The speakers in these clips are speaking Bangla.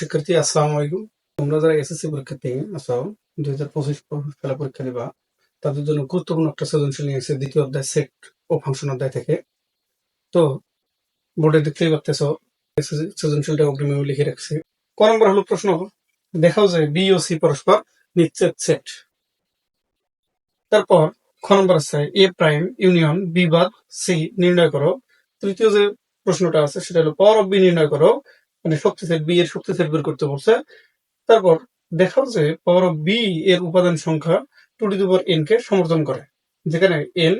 শিক্ষার্থী আসসালামু আলাইকুম। তোমরা যারা এসএসসি আছো দুই হাজার পঁচিশ সালে পরীক্ষা দিবা, তাদের জন্য গুরুত্বপূর্ণ একটা সৃজনশীল দ্বিতীয় অধ্যায় সেট ও ফাংশন অধ্যায় থেকে। তো বোর্ডে দেখতেই পাচ্তেছ সৃজনশীলটা লিখে ক নম্বর হলো প্রশ্ন, দেখাও বি ও সি পরস্পর নিশ্চিত সেট। তারপর, খ নম্বর আছে এ প্রাইম ইউনিয়ন বি বাদ সি নির্ণয় করো। তৃতীয় যে প্রশ্নটা আছে, সেটা হলো পাওয়ার অফ বি নির্ণয় করো। মানে শক্তি সেট বি এর শক্তি সেট বের করতে বলছে। তারপর দেখাও যে পাওয়ার অফ বি এর উপাদান সংখ্যা টু টু পাওয়ার এন কে সমর্থন করে, যেখানে এন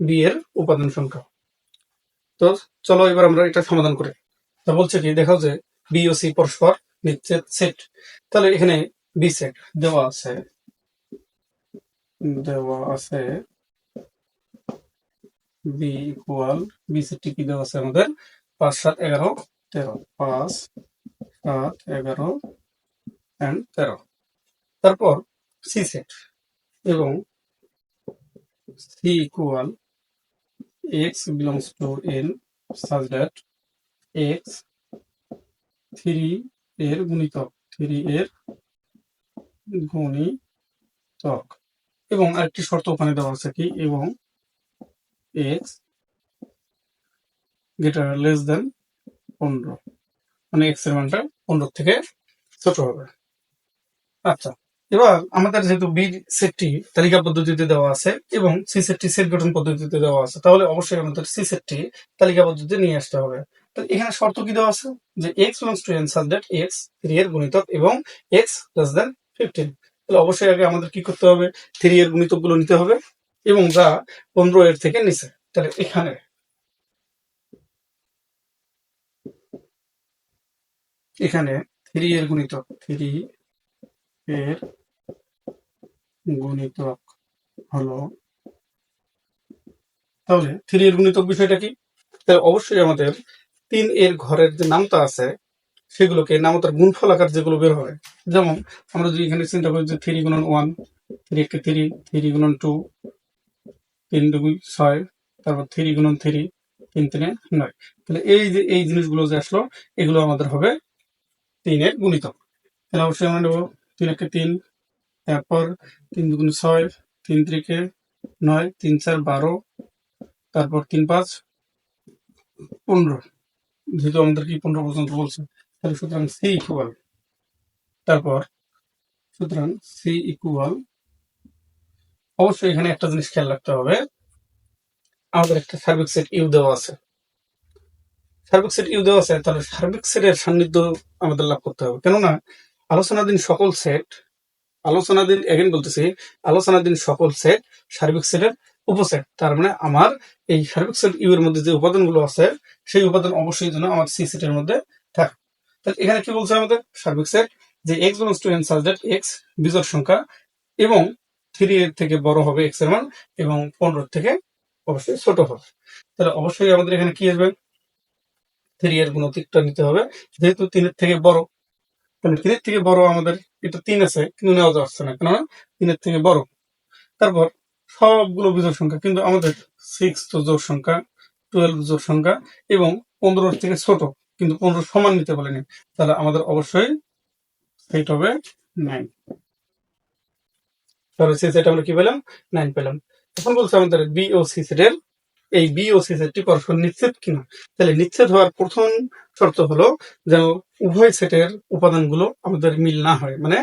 বি এর উপাদান সংখ্যা। তো চলো এবার আমরা এটা সমাধান করি। তা বলছে কি, দেখাও যে বি ও সি পরস্পর নিশ্চিত সেট তাহলে এখানে বি সেট দেওয়া আছে। দেওয়া আছে বি ইকুয়াল বি সেটটি কি দেওয়া আছে আমাদের? পাঁচ, সাত, এগারো। তেরো পাঁচ সাত এগারো অ্যান্ড তেরো তারপর সি সেট এবং C equal X belongs to N such that X three এর গুণিতক থ্রি এর গুণিতক। এবং আরেকটি শর্ত ওখানে দেওয়া আছে কি? এবং এক্স গ্রেটার লেস দেন পনেরো। মানে এক্সের মানটা পনেরো থেকে ছোট হবে। আচ্ছা এবার আমাদের যেহেতু বি সেটটি তালিকা পদ্ধতিতে দেওয়া আছে এবং সি সেটটি সেট গঠন পদ্ধতিতে দেওয়া আছে, তাহলে অবশ্যই আমাদের সি সেটটি তালিকা পদ্ধতিতে নিয়ে আসতে হবে। তো এখানে শর্ত কি দেওয়া আছে? যে X belongs to N that X three এর গুণিতক এবং এক্স লেস দেন ফিফটিন তাহলে অবশ্যই আগে আমাদের কি করতে হবে? থ্রি এর গুণিতকগুলো নিতে হবে এবং যা পনেরো এর থেকে নিচে। তাহলে এখানে এখানে থ্রি এর গুণিতক থ্রি এর গুণিতক হলো, তাহলে থ্রি এর গুণিতক বিষয়টা কি? তাহলে অবশ্যই আমাদের তিন এর ঘরের যে নামতা আছে, সেগুলোকে নামতার গুণফল আকার যেগুলো বের হয়, যেমন আমরা যদি এখানে চিন্তা করি যে থ্রি গুণন ওয়ান থ্রি কে থ্রি থ্রি গুণন টু তিন দুই ছয়, তারপর থ্রি গুণন থ্রি তিন তিনে নয়। তাহলে এই যে, এই জিনিসগুলো যে আসলো, এগুলো আমাদের হবে তিনের গুণিতক। তাহলে অবশ্যই আমরা নেব তিন একে তিন, তারপর তিন দুগুণ ছয়, তিন ত্রিকে নয়, তিন চার বারো, তারপর তিন পাঁচ, পনেরো। যেহেতু আমাদের কি পনেরো পর্যন্ত বলছে, তাহলে সুতরাং সি ইকুয়াল তারপর সুতরাং সি ইকুয়াল অবশ্যই এখানে একটা জিনিস খেয়াল রাখতে হবে। আমাদের একটা সার্বিক সেট ইউ দেওয়া আছে। সার্বিক সেট ইউ দেওয়া আছে তাহলে সার্বিক সেটের সান্নিধ্য আমাদের লাভ করতে হবে। কেননা, আলোচনাধীন সকল সেট, আলোচনাধীন এগেন বলতেছি, আলোচনাধীন সকল সেট সার্বিক সেটের উপসেট। তার মানে আমার এই সার্বিক সেট ইউ এর মধ্যে যে উপাদানগুলো আছে, সেই উপাদান অবশ্যই যেন আমার সি সেটের মধ্যে থাকে। তাহলে এখানে কি বলছে আমাদের? সার্বিক সেট যে x belongs to N such x বিজোড় সংখ্যা এবং থ্রি এর থেকে বড় হবে এক্সের মান এবং পনেরো থেকে অবশ্যই ছোট হবে। তাহলে অবশ্যই আমাদের এখানে কি আসবে? থ্রি এর গুণতিকটা নিতে হবে। যেহেতু তিনের থেকে বড়, তাহলে তিনের থেকে বড় আমাদের এটা তিন আছে, কিন্তু নেওয়া যাচ্ছে না, কেননা তিনের থেকে বড়। তারপর সবগুলো বিজোড় সংখ্যা, কিন্তু আমাদের সিক্স তো জোর সংখ্যা টুয়েলভ জোর সংখ্যা, এবং পনেরোর থেকে ছোট, কিন্তু পনেরো সমান নিতে বলেনি তাহলে আমাদের অবশ্যই সেট হবে নাইন তাহলে সি সেট আমরা কি পেলাম? নাইন পেলাম। এখন বলছে আমাদের বি ও সি সেটের এই বি ও সি সেটটি পরস্পর নিশ্চিত কিনা? তাহলে নিশ্চিত হওয়ার প্রথম শর্ত হলো যেন উভয় সেটের উপাদানগুলো আমাদের মিল না হয়। মানে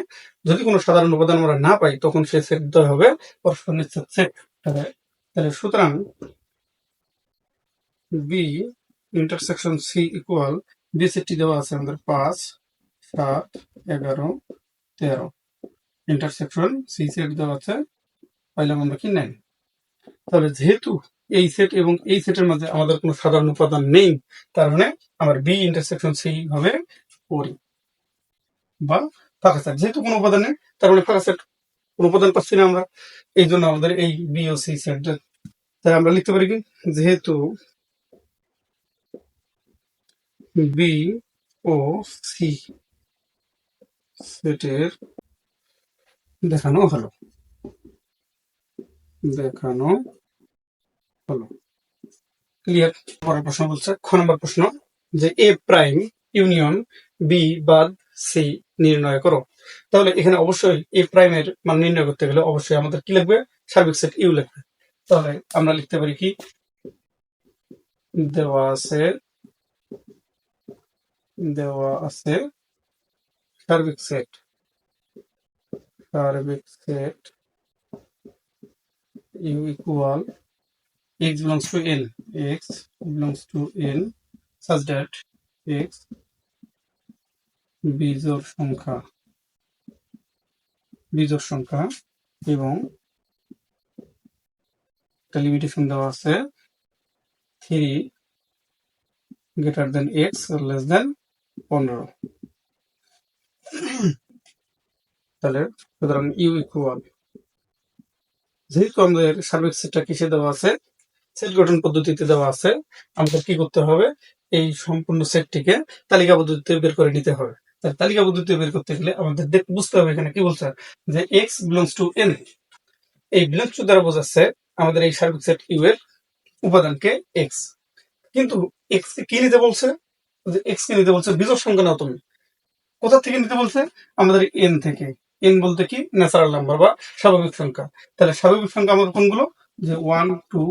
যদি কোনো সাধারণ উপাদান আমরা না পাই, তখন সে সেট দ্বয় হবে পরস্পর নিশ্চিত সেট তাহলে সুতরাং B intersection C equal B সেটটি দেওয়া আছে আমাদের পাঁচ, সাত, এগারো, তেরো। ইন্টারসেকশন সি সেট দেওয়া আছে, পাইলাম আমরা কি নাইন তাহলে যেহেতু এই সেট এবং এই সেটের মধ্যে আমাদের কোনো সাধারণ উপাদান নেই। তার মানে আমার বি ইন্টারসেকশন সেই হবে পরি বা ফাঁকা সেট যেহেতু কোনো উপাদান, তার মানে ফাঁকা সেট কোনো উপাদান পাচ্ছি না আমরা। এই জন্য আমাদের এই বি ও সি সেট তাই আমরা লিখতে পারি কি? যেহেতু বি ও সি সেটের দেখানো হলো। দেখানো হলো। ক্লিয়ার পরের প্রশ্ন বলছে, খ নম্বর প্রশ্ন, যে এ প্রাইম ইউনিয়ন বি বাদ সি নির্ণয় করো। তাহলে এখানে অবশ্যই এ প্রাইমের মান নির্ণয় করতে গেলে অবশ্যই আমাদের কি লাগবে? সার্বিক সেট ইউ লাগবে। তাহলে আমরা লিখতে পারি কি? দেওয়া আছে দেওয়া আছে সার্বিক সেট সার্বিক set U equal x belongs to n x belongs to n such that x বিজোড় সংখ্যা বিজোড় সংখ্যা, এবং একটা লিমিটেশন দেওয়া আছে three greater than x less than পনেরো। তাহলে সুতরাং ইউ ইকুয়াল যেহেতু আমাদের সার্বিক সেটটা কিসে দেওয়া আছে? সেট গঠন পদ্ধতিতে দেওয়া আছে। আমাদের কি করতে হবে? এই সম্পূর্ণ সেটটিকে তালিকা পদ্ধতিতে বের করে নিতে হবে। তালিকা পদ্ধতিতে বের করতে গেলে আমাদের দেখ বুঝতে হবে এখানে কি বলছে? যে এক্স বিলংস টু এন এই বিলংস টু দ্বারা বোঝাচ্ছে আমাদের এই সার্বিক সেট ইউ এর উপাদানকে এক্স কিন্তু এক্স কি নিতে বলছে? যে এক্স কে নিতে বলছে বিজোড় সংখ্যা নাও তুমি। কোথা থেকে নিতে বলছে? আমাদের এন থেকে। এন বলতে কি? ন্যাচারাল নাম্বার বা স্বাভাবিক সংখ্যা। তাহলে স্বাভাবিক সংখ্যা আমাদের কোনগুলো? যে one two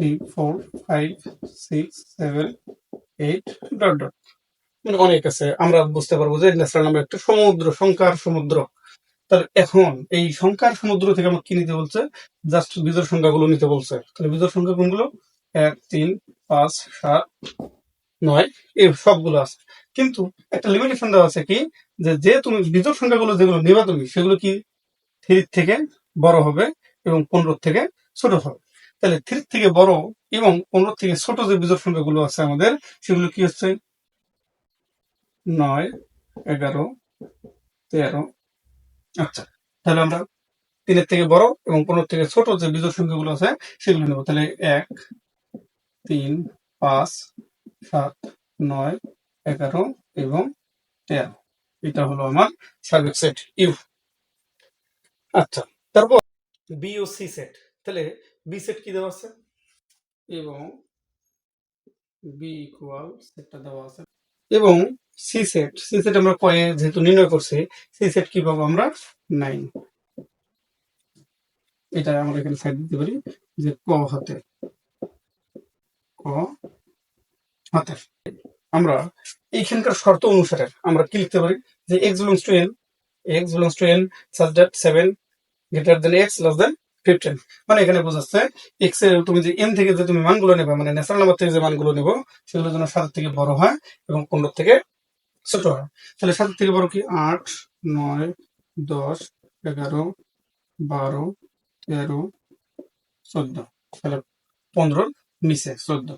three four five six seven eight dot dot মানে অনেক আছে, আমরা বুঝতে পারব যে ন্যাচারাল নাম্বার একটা সমুদ্র, সংখ্যার সমুদ্র। তাহলে এখন এই সংখ্যার সমুদ্র থেকে আমার কি নিতে বলছে? জাস্ট বিজোড় সংখ্যাগুলো নিতে বলছে। তাহলে বিজোড় সংখ্যা কোনগুলো? এক, তিন, পাঁচ, সাত, নয় এই সবগুলো আছে। কিন্তু একটা লিমিটেশন দেওয়া আছে কি? যে যে তুমি বিজোড় সংখ্যাগুলো যেগুলো নেবা তুমি, সেগুলো কি থ্রি থেকে বড় হবে এবং পনেরো থেকে ছোট হবে। তাহলে থ্রি থেকে বড় এবং পনেরো থেকে ছোট যে বিজোড় সংখ্যাগুলো আছে আমাদের, সেগুলো কি হচ্ছে? নয়, এগারো, তেরো। আচ্ছা তাহলে আমরা তিনের থেকে বড় এবং পনেরো থেকে ছোট যে বিজোড় সংখ্যাগুলো আছে, সেগুলো নেব। তাহলে এক, তিন, পাঁচ, সাত, নয়, এগারো এবং তেরো। এটা হলো আমার সার্বিক সেট ইউ। আচ্ছা তারপর বি ও সি সেট তাহলে বি সেট কি দেওয়া আছে? এবং বি ইকুয়াল সেটটা দেওয়া আছে। এবং সি সেট সি সেট আমরা কয়ে যেহেতু নির্ণয় করছি সি সেট কি পাবো আমরা? নাইন এটা আমরা এখানে সাইড দিতে পারি যে ক হাতে। ক হাতে। আমরা এইখানকার শর্ত অনুসারে আমরা কি লিখতে পারি? যে x belongs to N x belongs to N such that seven greater than x less than fifteen মানে এখানে বোঝাচ্ছে এক্সের তুমি যে এন থেকে যে তুমি মানগুলো নেবে মানে ন্যাচারাল নাম্বার থেকে যে মানগুলো নেব সেগুলো যেন সাত থেকে বড় হয় এবং পনেরো থেকে ছোট হয়। তাহলে সাত থেকে বড় কি? আট, নয়, দশ, এগারো, বারো, তেরো, চোদ্দ। তাহলে পনেরোর নিচে চোদ্দ।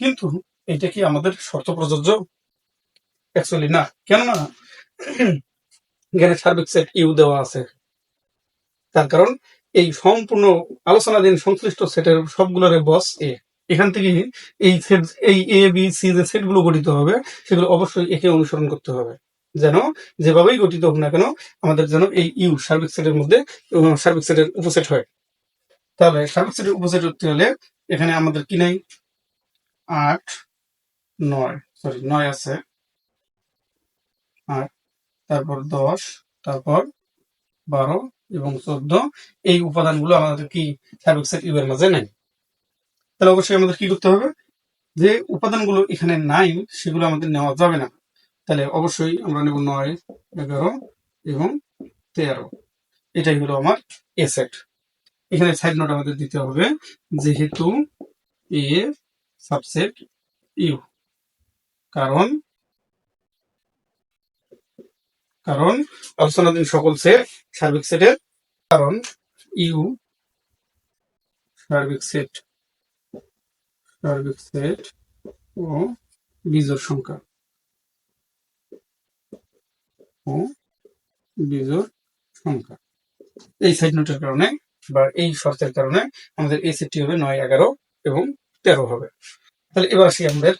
কিন্তু এটা কি আমাদের শর্ত প্রযোজ্য? অ্যাকচুয়ালি না। কেননা এখানে সার্বিক সেট ইউ দেওয়া আছে। তার কারণ এই সম্পূর্ণ আলোচনাধীন সংশ্লিষ্ট সেটের সবগুলোর বস এ। এখান থেকে এই সেট, এই এ বি সি যে সেটগুলো গঠিত হবে, সেগুলো অবশ্যই একে অনুসরণ করতে হবে। যেন যেভাবেই গঠিত হোক না কেন, আমাদের যেন এই ইউ সার্বিক সেটের মধ্যে সার্বিক সেটের উপসেট হয়। তাহলে সার্বিক সেটের উপসেট হতে হলে এখানে আমাদের কি নাই? আট, নয় সরি নয় আছে। আট, তারপর দশ, তারপর বারো এবং চোদ্দ, এই উপাদানগুলো আমাদের কি সার্বিক ইউ এর মাঝে নাই? তাহলে অবশ্যই আমাদের কি করতে হবে? যে উপাদানগুলো এখানে নাই, সেগুলো আমাদের নেওয়া যাবে না। তাহলে অবশ্যই আমরা নেব নয়, এগারো এবং তেরো। এটাই হলো আমার এ সেট এখানে সাইড নোট আমাদের দিতে হবে, যেহেতু এ সাবসেট ইউ কারণ কারণ আলোচনাধীন সকল সেট সার্বিক সেটের কারণ ইউ সার্বিক সেট সার্বিক সেট ও বিজোড় সংখ্যা। ও বিজোড় সংখ্যা। এই সাইড নোটের কারণে বা এই শর্তের কারণে আমাদের এই সেটটি হবে নয়, এগারো এবং তেরো হবে। তাহলে এবার আসি আমাদের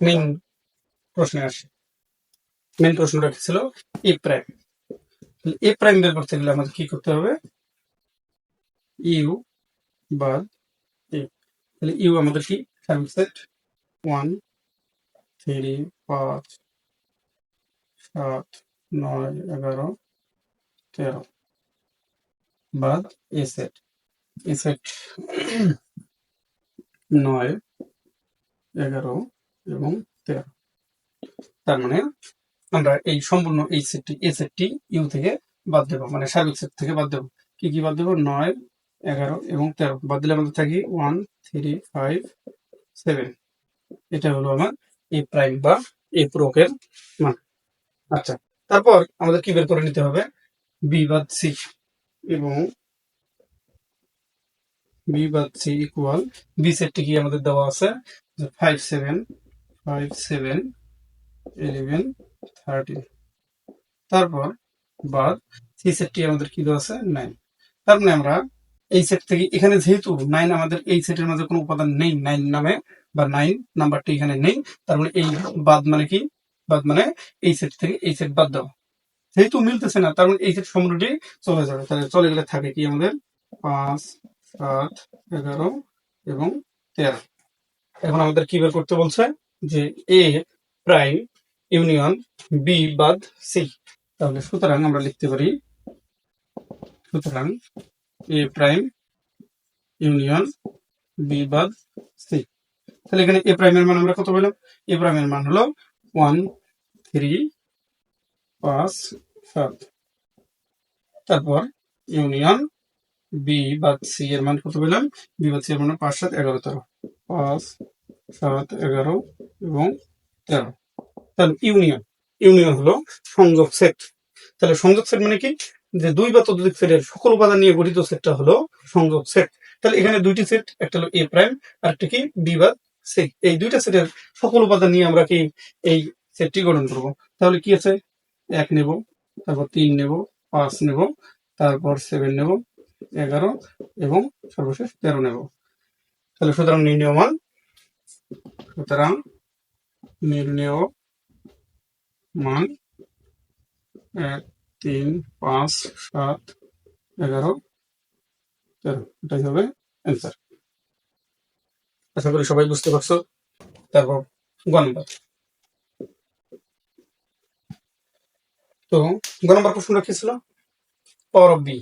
মেইন প্রশ্নে আসি। মেইন প্রশ্নটা কি ছিল এ প্রাইম এ প্রাইম বের করতে গেলে আমাদের কি করতে হবে? ইউ বাদ এ তাহলে ইউ আমাদের কি? সার্ভিস সেট ওয়ান থ্রি পাঁচ, সাত, নয়, এগারো, তেরো। বাদ এ সেট এ সেট নয়, এগারো এবং তেরো। তার মানে আমরা এই সম্পূর্ণ এই সেটটি এ সেটটি ইউ থেকে বাদ দেবো। মানে সার্বিক সেট থেকে বাদ দেবো। কি কি বাদ দেবো? নয়, এগারো এবং তেরো। বাদ দিলে আমাদের থাকি ওয়ান থ্রি ফাইভ সেভেন এটা হলো আমার এ প্রাইম বা এ প্রোকের মান। আচ্ছা তারপর আমাদের কি বের করে নিতে হবে? বি বাদ সি এবং বি বাদ সি ইকুয়াল বি সেটটি কি আমাদের দেওয়া আছে? Five seven five seven eleven thirteen তারপর বাদ সি সেটটি আমাদের কি আছে? নাইন তার মানে আমরা এই সেট থেকে এখানে যেহেতু নাইন আমাদের এই সেটের মধ্যে কোনো উপাদান নেই নাইন নামে বা নাইন নাম্বারটি এখানে নেই, তার মানে এই বাদ মানে কি? বাদ মানে এই সেট থেকে এই সেট বাদ দাও। যেহেতু মিলতেছে না, তার মানে এই সেট সম্পূর্ণটি চলে যাবে। তাহলে চলে গেলে থাকে কি আমাদের? পাঁচ, সাত, এগারো এবং তেরো। এখন আমাদের কি বের করতে বলছে? যে এ প্রাইম ইউনিয়ন বি বাদ সি। তাহলে সুতরাং আমরা লিখতে পারি, সুতরাং এ প্রাইম ইউনিয়ন বি বাদ সি। তাহলে এখানে এ প্রাইমের মান আমরা কত পেলাম? এ প্রাইমের মান হলো ওয়ান, থ্রি, পাঁচ, সাত। তারপর ইউনিয়ন বি বাদ সি এর মান কত পেলাম? বি বাদ সি এর মান পাঁচ, সাত, এগারো, তেরো। পাঁচ, সাত, এগারো এবং তেরো। তাহলে ইউনিয়ন ইউনিয়ন হলো সংযোগ সেট তাহলে সংযোগ সেট মানে কি? যে দুই বা ততোধিক সেটের সকল উপাদান নিয়ে গঠিত সেটটা হলো সংযোগ সেট তাহলে এখানে দুইটি সেট একটা হলো এ প্রাইম আর একটা কি? বি বা সি এই দুইটা সেটের সকল উপাদান নিয়ে আমরা কি এই সেটটি গঠন করব? তাহলে কি আছে? এক নেব, তারপর তিন নেব, পাঁচ নেব, তারপর সেভেন নেব, এগারো এবং সর্বশেষ তেরো নেব। তাহলে সুতরাং নির্ণয় মান সুতরাং নির্ণয় মান এক তিন, পাঁচ, সাত, এগারো, তেরো। এটাই হবে অ্যান্সার আশা করি সবাই বুঝতে পারছ। তারপর গ নম্বর। তো গ নম্বর প্রশ্নটা কি ছিল? পাওয়ার অফ বি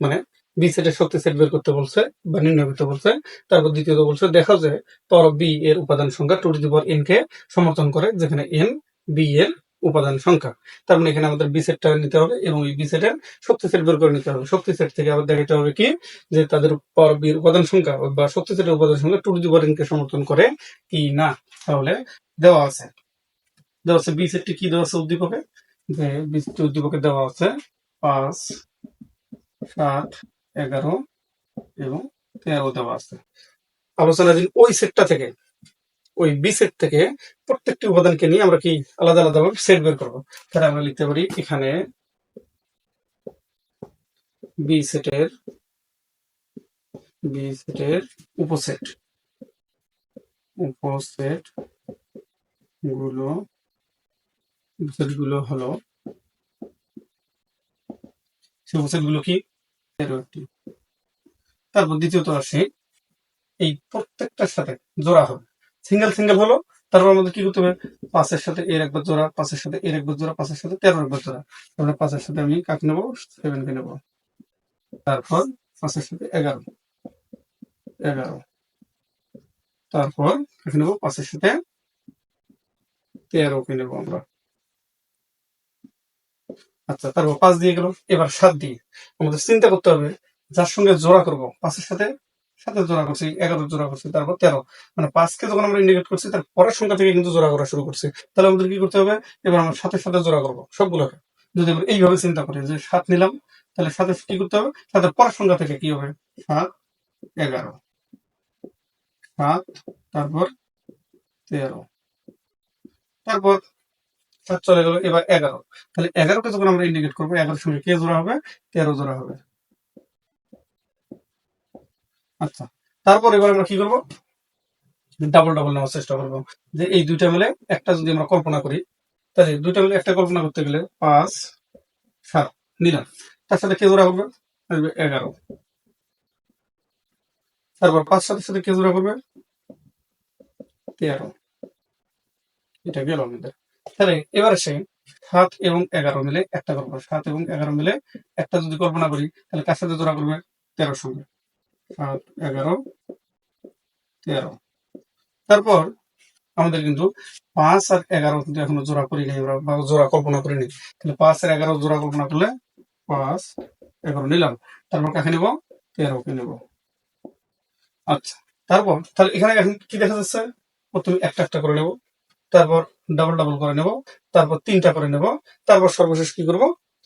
মানে বি সেটের শক্তি সেট বের করতে বলছে বা নির্ণয় করতে বলছে। তারপর দ্বিতীয়ত বলছে দেখা যায় পাওয়ার অফ বি এর উপাদান সংখ্যা টু টু পাওয়ার এন কে সমর্থন করে, যেখানে এন বি এর উপাদান সংখ্যা। তার মানে এখানে আমাদের বি সেটটা নিতে হবে এবং এই বিসেটের শক্তি সেট বের করে নিতে হবে। শক্তি সেট থেকে আবার দেখাতে হবে কি? যে তাদের পাওয়ার উপাদান সংখ্যা বা শক্তি সেটের উপাদান সংখ্যা টু টু পাওয়ার কে সমর্থন করে কি না? তাহলে দেওয়া আছে। দেওয়া আছে বি সেটটি কি দেওয়া আছে উদ্দীপকে? যে বি সেটটি উদ্দীপকে দেওয়া আছে পাঁচ, সাত, এগারো এবং তেরো দেওয়া আছে। আলোচনাধীন ওই সেটটা থেকে। ওই বি সেট থেকে প্রত্যেকটি উপাদানকে নিয়ে আমরা কি আলাদা আলাদা ভাবে সেট বের করব? তাহলে আমরা লিখতে পারি এখানে বি সেটের বি সেটের উপসেট উপসেটগুলো উপসেটগুলো হলো, সেই উপসেটগুলো কি? তেরোটি তারপর দ্বিতীয়ত আসে, এই প্রত্যেকটার সাথে জোড়া হবে। সিঙ্গেল সিঙ্গেল হলো, তারপর আমাদের কি করতে হবে? পাঁচের সাথে এর একবার জোড়া, পাঁচের সাথে এর একবার জোড়া, পাঁচের সাথে তেরো একবার জোড়া। তাহলে পাঁচের সাথে আমি কাক নেব? সেভেন কে নেব। তারপর পাঁচের সাথে এগারো। এগারো। তারপর কাকে নেব? পাঁচের সাথে তেরো কে নেব আমরা। আচ্ছা তারপর পাঁচ দিয়ে গেল। এবার সাত দিয়ে আমাদের চিন্তা করতে হবে, যার সঙ্গে জোড়া করব, পাঁচের সাথে সাথে জোড়া করছি এগারো জোড়া করছি, তারপর তেরো। মানে পাঁচকে যখন আমরা ইন্ডিকেট করছি, তার পরের সংখ্যা থেকে কিন্তু জোড়া করা শুরু করছি। তাহলে আমাদের কি করতে হবে? এবার আমরা সাথে সাথে জোড়া করব, সবগুলোকে। যদি আমরা এইভাবে চিন্তা করি যে সাত নিলাম, তাহলে সাথে কি করতে হবে? সাথে পরের সংখ্যা থেকে কি হবে? সাত, এগারো। সাত, তারপর তেরো। তারপর সাত চলে গেল, এবার এগারো। তাহলে এগারোকে যখন আমরা ইন্ডিকেট করব, এগারোর সঙ্গে কে জোড়া হবে? তেরো জোড়া হবে। আচ্ছা তারপর এবার আমরা কি করব? ডাবল ডাবল নেওয়ার চেষ্টা করব। যে এই দুইটা মিলে একটা যদি আমরা কল্পনা করি, তাহলে দুইটা মিলে একটা কল্পনা করতে গেলে পাঁচ, সাত, নিলাম। তার সাথে কে করবে? আসবে এগারো। তারপর পাঁচ সাতের সাথে কে করবে? তেরো। এটা গেল আমাদের। তাহলে এবার আসে সাত এবং এগারো মিলে একটা করব সাত এবং এগারো মিলে একটা যদি কল্পনা করি, তাহলে কার সাথে জোড়া করবে? তেরোর সঙ্গে। সাত, এগারো, তেরো। তারপর আমাদের কিন্তু পাঁচ আর এগারো কিন্তু এখনও জোড়া জোড়া কল্পনা করি নি তাহলে পাঁচ আর এগারো জোড়া কল্পনা করলে পাঁচ, এগারো নিলাম। তারপর কাকে আচ্ছা তারপর তাহলে এখানে এখন কি দেখা যাচ্ছে? প্রথমে একটা একটা করে নেব। তারপর ডাবল ডাবল করে নেব। তারপর তিনটা করে নেব। তারপর সর্বশেষ কি করব?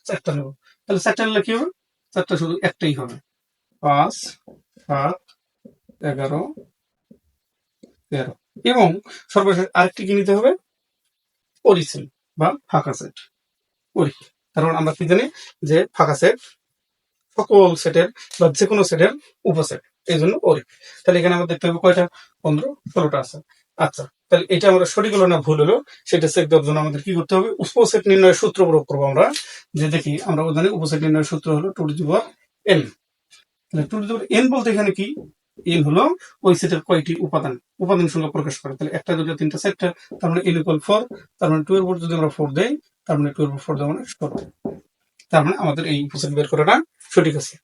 চারটা নেব। তাহলে চারটা নিলে কি হবে? চারটা শুধু একটাই হবে। পাঁচ সাত, এগারো, তেরো। এবং সর্বশেষ আরেকটি কি নিতে হবে? পরিসেল বা ফাঁকা সেট পরি কারণ আমরা কি জানি যে ফাঁকা সেট সকল সেটের বা যে কোনো সেটের উপসেট এই জন্য পরি তাহলে এখানে আমরা দেখতে হবে কয়টা? পনেরো, ষোলোটা আছে। আচ্ছা তাহলে এটা আমরা সঠিক হলো না ভুল হলো? সেটা চেক দেওয়ার জন্য আমাদের কি করতে হবে? উপসেট নির্ণয়ের সূত্র প্রয়োগ করব আমরা। যে দেখি আমরা জানি উপসেট নির্ণয়ের সূত্র হলো টু টু এন তাহলে এন বলতে এখানে কি? এন হলো ওই সেটের কয়টি উপাদান? উপাদান সংখ্যা প্রকাশ করে। তাহলে একটা দুটো তিনটা চারটা তার মানে এন ইকুয়াল ফোর তার মানে টু উপর যদি আমরা ফোর দেই, তার মানে টু উপর ফোর দেওয়া মানে ষোলো তার মানে আমাদের এই উপসেট বের করাটা সঠিক আছে।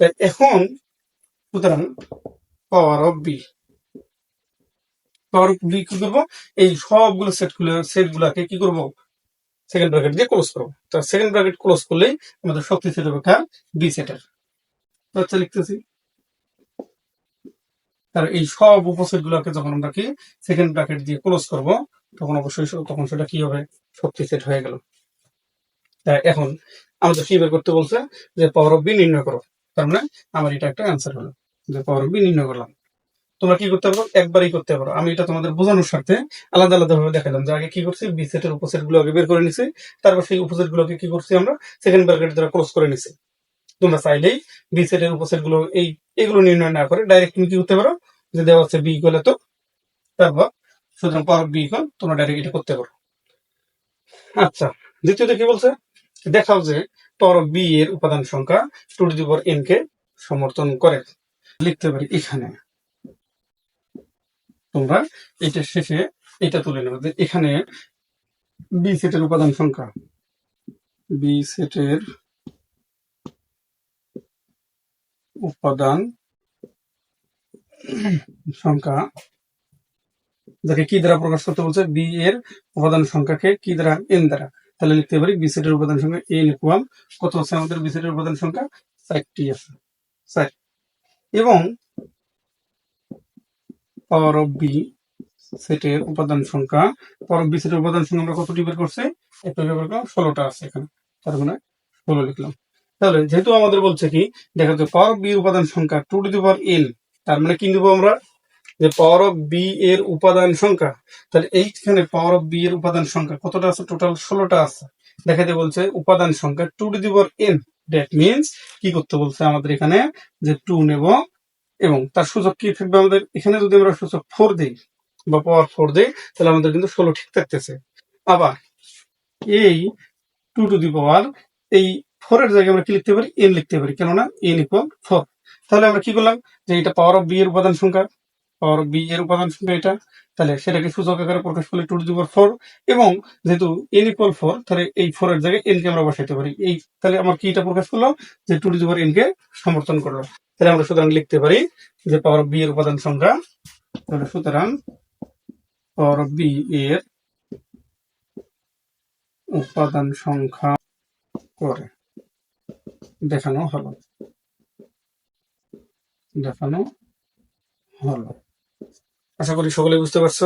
তাই এখন সুতরাং power of B power of B কি করব? এই সবগুলো সেটগুলো সেট গুলাকে কি করব? সেকেন্ড ব্র্যাকেট দিয়ে ক্লোজ করব। তো সেকেন্ড ব্র্যাকেট ক্লোজ করলেই আমাদের শক্তি সেট হবে বি সেটের আচ্ছা লিখতেছি। তার এই সব উপসেট গুলোকে যখন আমরা কি সেকেন্ড ব্র্যাকেট দিয়ে ক্লোজ করব, তখন অবশ্যই তখন সেটা কি হবে? শক্তি সেট হয়ে গেল। এখন আমাদের কি বের করতে বলছে? যে পাওয়ার অফ বি নির্ণয় করো। তার মানে আমার এটা একটা অ্যান্সার হলো। যে পাওয়ার অফ বি নির্ণয় করলাম। তোমরা কি করতে পারো? একবারই করতে পারো। আমি এটা তোমাদের বোঝানোর স্বার্থে আলাদা আলাদা ভাবে দেখালাম যে আগে কি করছি? বি সেটের উপসেটগুলো আগে বের করে নিছি। তারপর সেই উপসেট গুলোকে কি করছি আমরা? সেকেন্ড ব্র্যাকেট দ্বারা ক্লোজ করে নিছি। তোমরা চাইলেই বি সেটের উপসেটগুলো এই, এগুলো নির্ণয় না করে ডাইরেক্ট তুমি কি করতে পারো? যে দেওয়া আছে বি ইকুয়াল তো। তারপর সুতরাং পাওয়ার বি ইকুয়াল তোমরা ডাইরেক্ট এটা করতে পারো। আচ্ছা দ্বিতীয়ত কি বলছে? দেখাও যে পাওয়ার বি এর উপাদান সংখ্যা টু টু পাওয়ার এন কে সমর্থন করে। লিখতে পারি এখানে। তোমরা এটা শেষে এটা তুলে নেবে এখানে বি সেটের উপাদান সংখ্যা। বি সেটের উপাদান সংখ্যা। যাকে কি দ্বারা প্রকাশ করতে বলছে? বি এর উপাদান সংখ্যাকে কি দ্বারা? এন দ্বারা। তাহলে লিখতে পারি বি সেটের উপাদান সংখ্যা এন ইকুয়াল কত আছে আমাদের বি সেটের উপাদান সংখ্যা? চারটি আছে। চার। এবং পাওয়ার অফ বি সেটের উপাদান সংখ্যা পাওয়ার অফ বি সেটের উপাদান সংখ্যা আমরা কতটি বের করছি? একটা বের করলাম ষোলোটা আছে এখানে। তার মানে ষোলো লিখলাম। তাহলে যেহেতু আমাদের বলছে কি, দেখা যাচ্ছে পাওয়ার বি উপাদান সংখ্যা two to the power n তার মানে কি দেবো আমরা? যে পাওয়ার অফ বি এর উপাদান সংখ্যা, তাহলে এইখানে পাওয়ার অফ বি এর উপাদান সংখ্যা কতটা আছে? টোটাল ষোলোটা আছে। দেখাতে বলছে উপাদান সংখ্যা two to the power n that means কি করতে বলছে আমাদের এখানে? যে টু নেব এবং তার সূচক কি থাকবে আমাদের? এখানে যদি আমরা সূচক ফোর দিই বা পাওয়ার ফোর দিই, তাহলে আমাদের কিন্তু ষোলো ঠিক থাকতেছে। আবার এই টু টু দি পাওয়ার এই ফোর এর জায়গায় আমরা কি লিখতে পারি? এন লিখতে পারি। কেননা এন ইকুয়াল ফোর তাহলে আমরা কি করলাম? যে এটা পাওয়ার অফ বি এর উপাদান সংখ্যা পাওয়ার অফ বি এর উপাদান সংখ্যা এটা। তাহলে সেটাকে সূচক আকারে প্রকাশ করলে টু টু ফোর এবং যেহেতু এন ইকুয়াল ফোর তাহলে এই ফোর এর জায়গায় এন কে আমরা বসাইতে পারি। এই তাহলে আমার কি এটা প্রকাশ করল যে টু টু এন কে সমর্থন করল তাহলে আমরা সুতরাং লিখতে পারি যে পাওয়ার অফ বি এর উপাদান সংখ্যা, তাহলে সুতরাং পাওয়ার অফ বি এর উপাদান সংখ্যা করে দেখানো হলো। দেখানো হলো। আশা করি সকলে বুঝতে পারছ।